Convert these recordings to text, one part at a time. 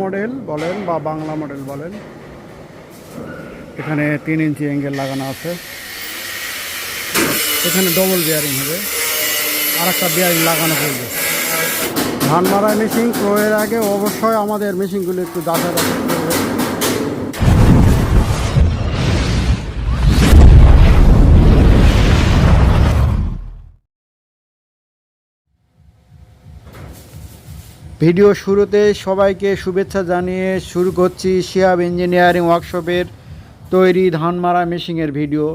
Model বলেন বা Bangla model বলেন। এখানে তিন ইঞ্চি অ্যাঙ্গেল লাগানো আছে। এখানে ডবল বিয়ারিং হবে। আর একটা বিয়ারিং লাগানো পড়বে ধান মারা মেশিন ক্রয়ের আগে অবশ্যই আমাদের মেশিনগুলি একটু দাঁড়া বাছাই ভিডিও শুরুতে সবাইকে শুভেচ্ছা জানিয়ে শুরু করছি শিয়াব ইঞ্জিনিয়ারিং ওয়ার্কশপের তৈরি ধান মারা মেশিনের ভিডিও।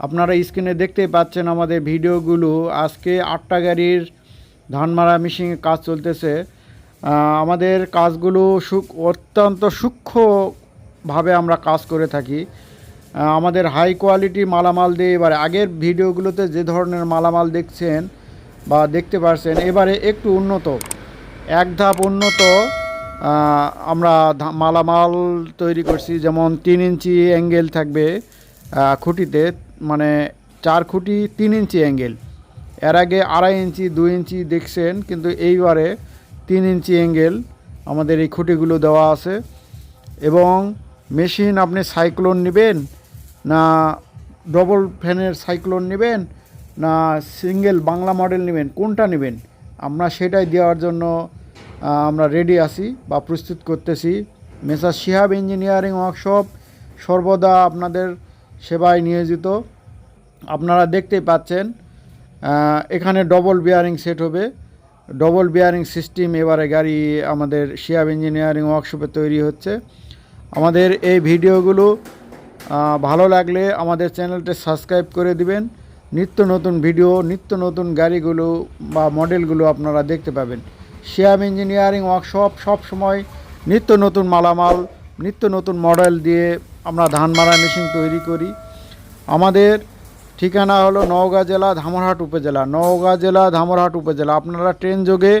আপনারা স্ক্রিনে দেখতেই পাচ্ছেন আমাদের ভিডিওগুলো। আজকে আটটা গাড়ির ধান মারা মেশিনের কাজ চলতেছে। আমাদের কাজগুলো সুখ অত্যন্ত সূক্ষ্মভাবে আমরা কাজ করে থাকি। আমাদের হাই কোয়ালিটি মালামাল দিয়ে এবারে আগের ভিডিওগুলোতে যে ধরনের মালামাল দেখছেন বা দেখতে পারছেন, এবারে একটু উন্নত। এক ধাপ উন্নত আমরা মালামাল তৈরি করছি, যেমন তিন ইঞ্চি অ্যাঙ্গেল থাকবে খুঁটিতে মানে চার খুঁটি তিন ইঞ্চি অ্যাঙ্গেল। এর আগে আড়াই ইঞ্চি, দুই ইঞ্চি দেখছেন, কিন্তু এইবারে তিন ইঞ্চি অ্যাঙ্গেল আমাদের এই খুঁটিগুলো দেওয়া আছে। এবং মেশিন আপনি সাইক্লোন নেবেন, না ডবল ফ্যানের সাইক্লোন নেবেন, না সিঙ্গেল বাংলা মডেল নেবেন, কোনটা নেবেন? আমরা সেটাই দেওয়ার জন্য আমরা রেডি আছি বা প্রস্তুত করতেছি। মেসার শিহাব ইঞ্জিনিয়ারিং ওয়ার্কশপ সর্বদা আপনাদের সেবায় নিয়োজিত। আপনারা দেখতেই পাচ্ছেন এখানে ডবল বিয়ারিং সেট হবে। ডবল বিয়ারিং সিস্টেম এবারে গাড়ি আমাদের শিয়াব ইঞ্জিনিয়ারিং ওয়ার্কশপে তৈরি হচ্ছে। আমাদের এই ভিডিওগুলো ভালো লাগলে আমাদের চ্যানেলটা সাবস্ক্রাইব করে দিবেন। নিত্য নতুন ভিডিও, নিত্য নতুন গাড়িগুলো বা মডেলগুলো আপনারা দেখতে পাবেন। শিয়াব ইঞ্জিনিয়ারিং ওয়ার্কশপ সব সময় নিত্য নতুন মালামাল, নিত্য নতুন মডেল দিয়ে আমরা ধান মারা মেশিন তৈরি করি। আমাদের ঠিকানা হলো নওগাঁ জেলা, ধামরহাট উপজেলা। নওগাঁ জেলা, ধামরহাট উপজেলা। আপনারা ট্রেন যোগে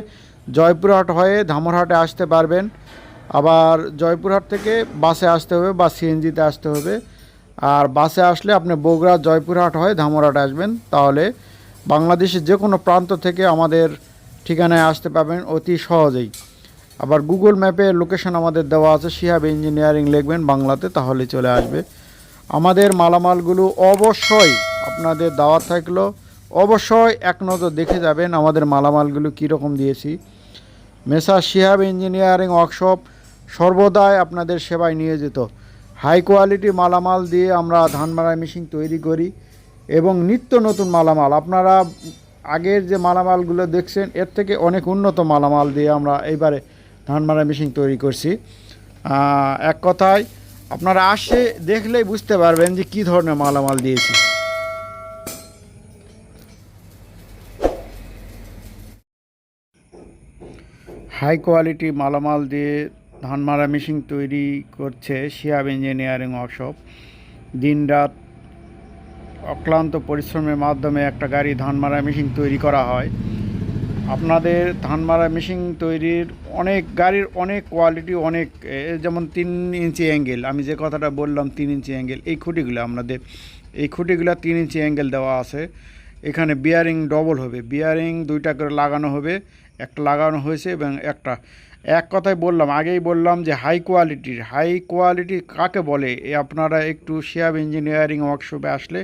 জয়পুরহাট হয়ে ধামরহাটে আসতে পারবেন। আবার জয়পুরহাট থেকে বাসে আসতে হবে বা সিএনজিতে আসতে হবে। আর বাসে আসলে আপনি বগুড়া, জয়পুরহাট হয়ে ধামরহাট আসবেন। তাহলে বাংলাদেশের যে কোনো প্রান্ত থেকে আমাদের ঠিকানায় আসতে পারবেন অতি সহজেই। আবার গুগল ম্যাপে লোকেশন আমাদের দেওয়া আছে, শিহাব ইঞ্জিনিয়ারিং লিখবেন বাংলাতে, তাহলে চলে আসবে। আমাদের মালামালগুলো অবশ্যই আপনাদের দাওয়াত থাকল। অবশ্যই এক নজর দেখে যাবেন আমাদের মালামালগুলো কীরকম দিয়েছি। মেসা শিহাব ইঞ্জিনিয়ারিং ওয়ার্কশপ সর্বদাই আপনাদের সেবায় নিয়োজিত। হাই কোয়ালিটি মালামাল দিয়ে আমরা ধান মারাই মেশিন তৈরি করি এবং নিত্য নতুন মালামাল। আপনারা আগের যে মালামালগুলো দেখছেন, এর থেকে অনেক উন্নত মালামাল দিয়ে আমরা এইবারে ধান মারাই মেশিন তৈরি করছি। এক কথায়, আপনারা আসে দেখলেই বুঝতে পারবেন যে কী ধরনের মালামাল দিয়েছি। হাই কোয়ালিটি মালামাল দিয়ে ধান মারা মেশিন তৈরি করছে শিয়াব ইঞ্জিনিয়ারিং ওয়ার্কশপ। দিনরাত অক্লান্ত পরিশ্রমের মাধ্যমে একটা গাড়ি ধান মারা মেশিন তৈরি করা হয়। আপনাদের ধান মারা মেশিন তৈরির অনেক গাড়ির অনেক কোয়ালিটি, অনেক যেমন তিন ইঞ্চি অ্যাঙ্গেল, আমি যে কথাটা বললাম তিন ইঞ্চি অ্যাঙ্গেল, এই খুঁটিগুলো আমাদের, এই খুঁটিগুলো তিন ইঞ্চি অ্যাঙ্গেল দেওয়া আছে। এখানে বিয়ারিং ডবল হবে, বিয়ারিং দুইটা করে লাগানো হবে, একটা লাগানো হয়েছে এবং একটা এক কথায় বললাম, আগেই বললাম যে হাই কোয়ালিটির হাই কোয়ালিটি কাকে বলে? এ আপনারা একটু শিয়াব ইঞ্জিনিয়ারিং ওয়ার্কশপে আসলে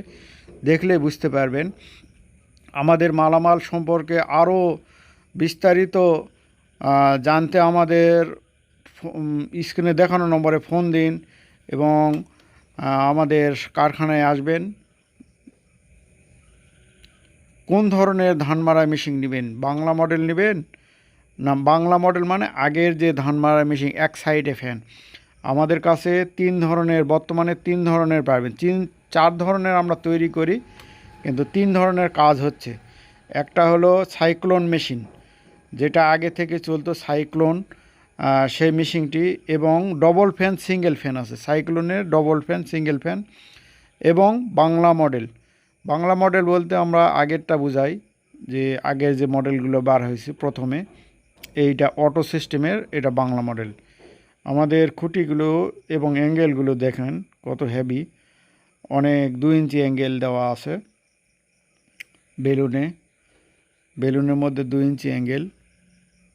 দেখলে বুঝতে পারবেন। আমাদের মালামাল সম্পর্কে আরও বিস্তারিত জানতে আমাদের স্ক্রিনে দেখানো নম্বরে ফোন দিন এবং আমাদের কারখানায় আসবেন। কোন ধরনের ধান মারা মেশিন নেবেন? বাংলা মডেল নেবেন? না বাংলা মডেল মানে আগের যে ধান মারা মেশিন এক সাইডে ফ্যান আমাদের কাছে তিন ধরনের, বর্তমানে তিন ধরনের পাবেন। তিন, চার ধরনের আমরা তৈরি করি, কিন্তু তিন ধরনের কাজ হচ্ছে। একটা হলো সাইক্লোন মেশিন যেটা আগে থেকে চলতো সাইক্লোন সেই মেশিনটি এবং ডবল ফ্যান সিঙ্গেল ফ্যান আছে। সাইক্লোনের ডবল ফ্যান সিঙ্গেল ফ্যান এবং বাংলা মডেল বাংলা মডেল বলতে আমরা আগেরটা বুঝাই, যে আগের যে মডেলগুলো বার হয়েছে প্রথমে। এইটা অটো সিস্টেমের এটা বাংলা মডেল আমাদের খুঁটিগুলো এবং অ্যাঙ্গেলগুলো দেখেন, কত হেভি অনেক দু ইঞ্চি অ্যাঙ্গেল দেওয়া আছে বেলুনে। বেলুনের মধ্যে দু ইঞ্চি অ্যাঙ্গেল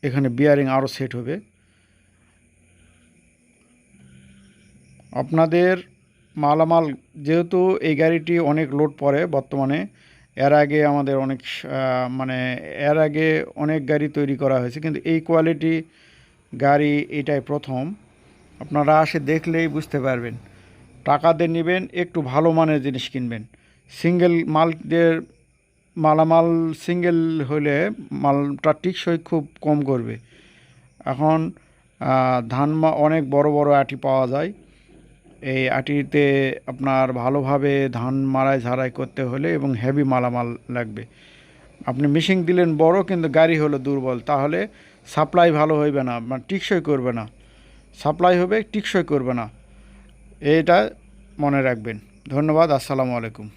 এখানে বিয়ারিং আরও সেট হবে। আপনাদের মালামাল, যেহেতু এই গাড়িটি অনেক লোড পড়ে বর্তমানে এর আগে আমাদের অনেক মানে এর আগে অনেক গাড়ি তৈরি করা হয়েছে, কিন্তু এই কোয়ালিটি গাড়ি এটাই প্রথম। আপনারা আসে দেখলেই বুঝতে পারবেন। টাকা দিয়ে নেবেন, একটু ভালো মানের জিনিস কিনবেন। সিঙ্গেল মালদের মালামাল সিঙ্গেল হলে মালটা টিকসই খুব কম করবে। এখন ধান অনেক বড় বড় আটি পাওয়া যায়। এই আটিতে আপনার ভালোভাবে ধান মারাই ঝাড়াই করতে হলে এবং হেভি মালামাল লাগবে। আপনি মেশিন দিলেন বড় কিন্তু গাড়ি হলো দুর্বল, তাহলে সাপ্লাই ভালো হইবে না মানে টিকসই করবে না। সাপ্লাই হবে, টিকসই করবে না। এটা মনে রাখবেন। ধন্যবাদ, আসসালামু আলাইকুম।